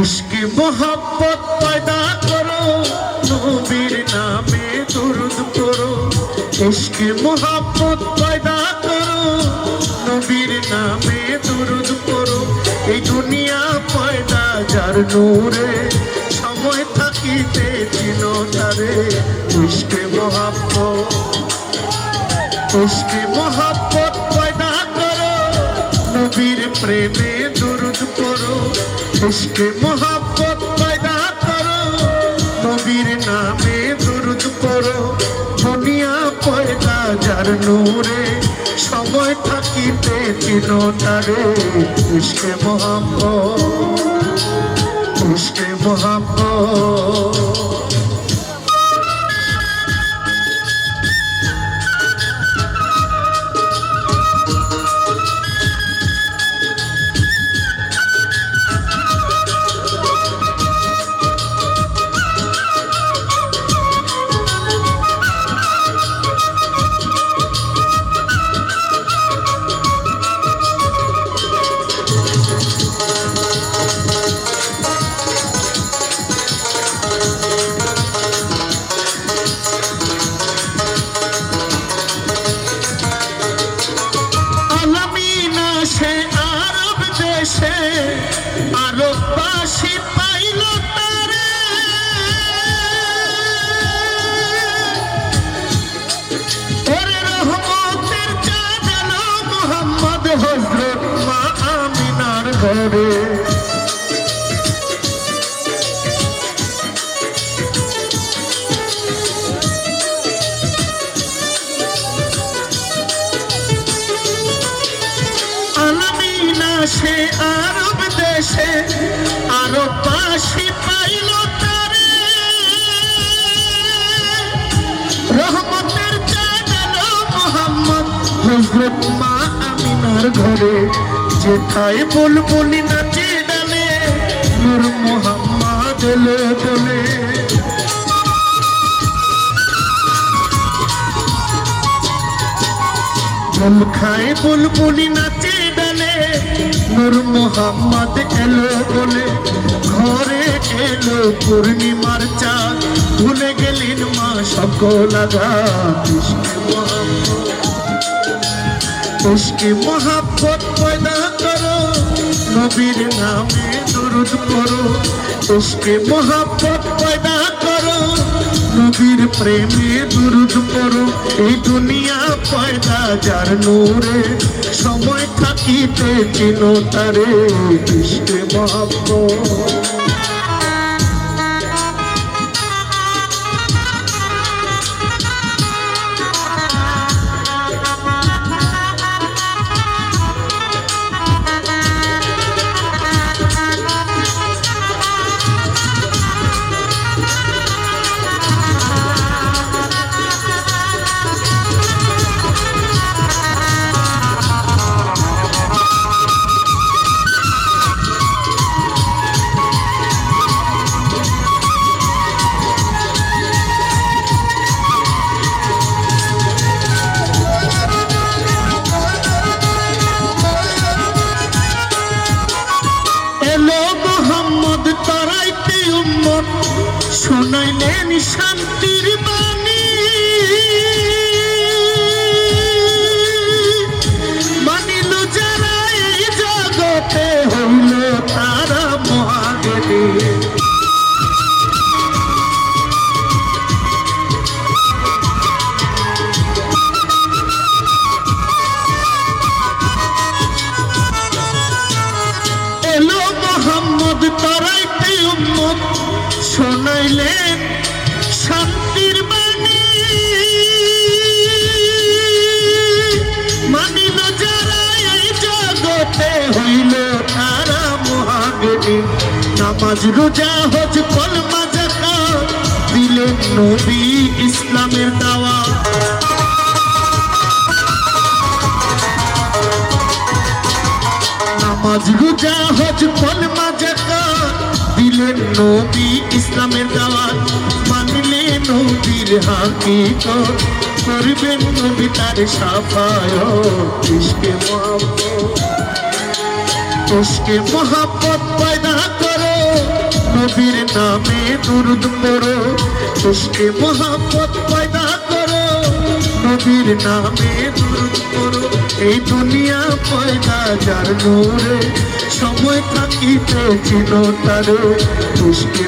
ইশকে মোহাম্মত পয়দা করো, নবীর নামে দুরুদ করো ইশকে মোহাম্মত পয়দা করো, নবীর নামে দুরুদ করো এই দুনিয়া পয়দা যার নূরে, সময় থাকিতে চিনো তারে। ইশকে মোহাম্মত ইশকে মোহাম্মত পয়দা করো, নবীর প্রেমে দুরুদ করো ইশকে মোহাম্মত পয়দা করো, নবীর নামে দুরুদ করো দুনিয়া পয়দা যার নূরে, সময় থাকিতে চিনো তারে। ইশকে মোহাম্মত ইশকে মোহাম্মত সে আরব দেশে বাসী পাইল তারে। রহমতের মোহাম্মদ হজরত মা আমিনার ঘরে। যেথায় নাচে ডালে, নূর মোহাম্মদ ফুল খায় বুলবুলি নাচে নূর মোহাম্মদ এলো বলে, ঘরে এলো পূর্ণিমার চাঁদ ভুলে গেলেন মা সকল উসকে মোহাব্বত পয়দা করো, নবীর নামে দরুদ করো উসকে মোহাব্বত পয়দা করো, নবীর প্রেমে দুরুদ করো এই দুনিয়া পয়দা যার নূরে সময় থাকিতে চিনো তারে ইশকে মোহাব্বত শোনাইলেন শান্তির বাণী। নামাজ রোজা হজ কলমা জাকাত দিলেন নবী ইসলামের দাওয়া। নামাজ রোজা হজ দিলেন নবী ইসলামের দাওয়াত মানলে নবীর করবেন নবী তার মোহাম্মত পয়দা করো নামে দুরুদ খুশকে পয়দা করো। নবীর নামে দুরুদ এই দুনিয়া পয়দা যার নূরে, সময় থাকিতে চিনো তারে। খুশকে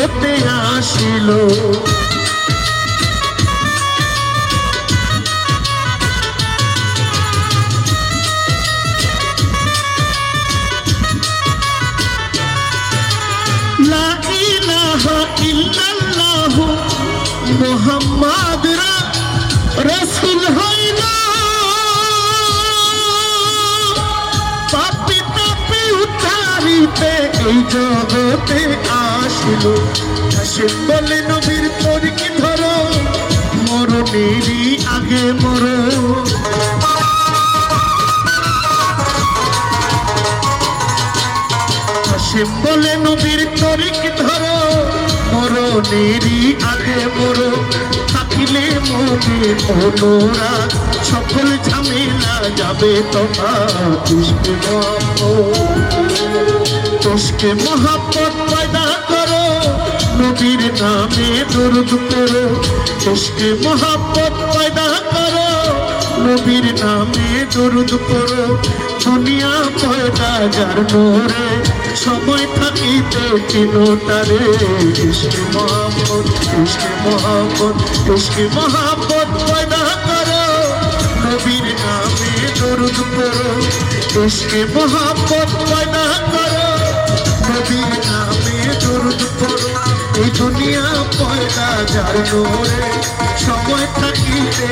জগতে আসিল। মুহাম্মাদ রাসূল হইল। পাপি তাপি উদ্ধারিতে এই জগতে আসিল। হাসিম বলে নবীর তরিকে ধরো? মরণেরই আগে মরো। হাসিম বলে নবীর তরিক ধরো? মরণেরই আগে মরো। থাকিলে মনে অনুরাগ, সকল ঝামেলা যাবে তোমার ইশকে মহাব্বত ইশকে মহাব্বত পয়দা নবীর নামে দরুদ করো ইশকে মহাব্বত পয়দা করো। নবীর নামে দরুদ করো দুনিয়া পয়দা যার নোরে। সময় থাকিতে চিনো তারে। ইশকে মোহাম্মদ ইশকে মোহাম্মদ ইশকে মোহাম্মদ পয়দা করো। নবীর নামে দরুদ করো ইশকে মোহাম্মদ পয়দা করো। নবীর নামে দরুদ করো এই দুনিয়া পয়দা যার নোরে সময় থাকিতে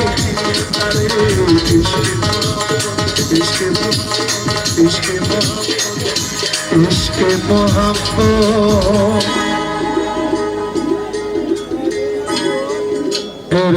ইশকে মোহাম্মদ